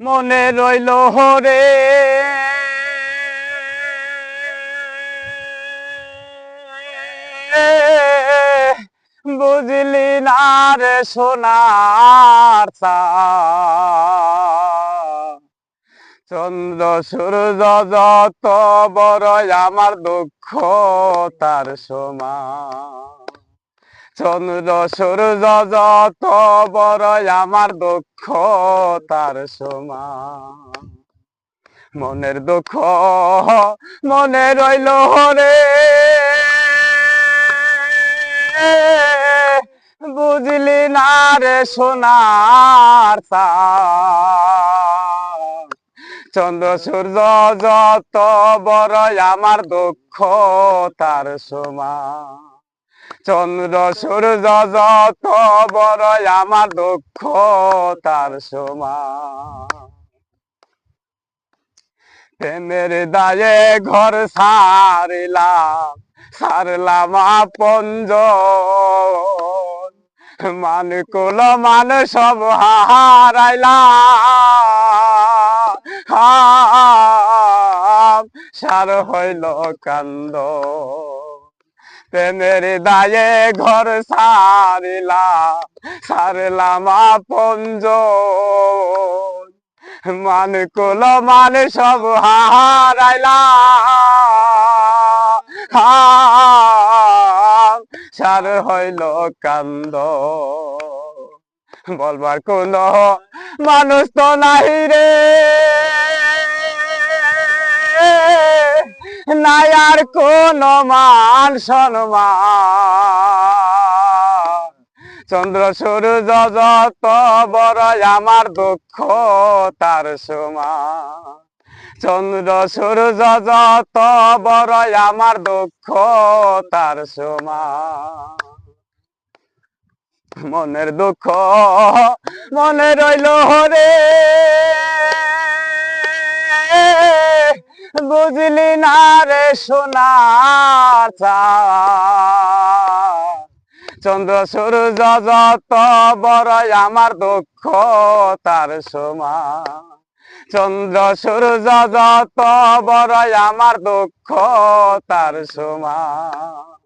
মনে রইল রে বুঝলি না রে সোনার। চন্দ্র, সূর্য যত বড় আমার দুঃখ, তার সমান চন্দ্র সূর্য যত বড় আমার দুঃখ, তার সমান। মনের দুঃখ, মনে রইল রে বুঝলি না রে সোনার। চন্দ্র সূর্য যত বড় আমার দুঃখ, তার সমান। চন্দ্র সূর্য যত বড় আমার দুঃখ, তার সমান। প্রেমের দায়ে ঘর সারিলাম, সারলাম আপঞ্জ মান কুল, মান সব হারাইলাম। সার হইল কান্দ। প্রেমের দায়ে ঘর সারিলাম সারলাম আপঞ্জ মান কুল মান সব হারাইলাম সার হইল কান্দ। বলবার কোন মানুষ তো নাই রে। নাই আর কোন মান সম্মান। চন্দ্র, সূর্য যত বড় আমার দুঃখ, তার সমান। চন্দ্র, সূর্য যত বড় আমার দুঃখ, তার সমান। মনের দুঃখ মনে রইল রে বুঝলি না রে সোনার। চন্দ্র, সূর্য যত বড় আমার দুঃখ, তার সমান। চন্দ্র, সূর্য যত বড় আমার দুঃখ, তার সমান।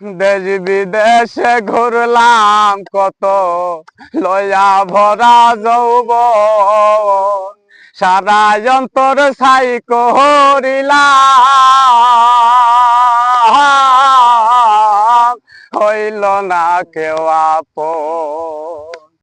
দেশ বিদেশে ঘুরলাম কত লয়া ভরা যৌব সারা যন্তর সাই করিলাম হইল না কেউ আপন।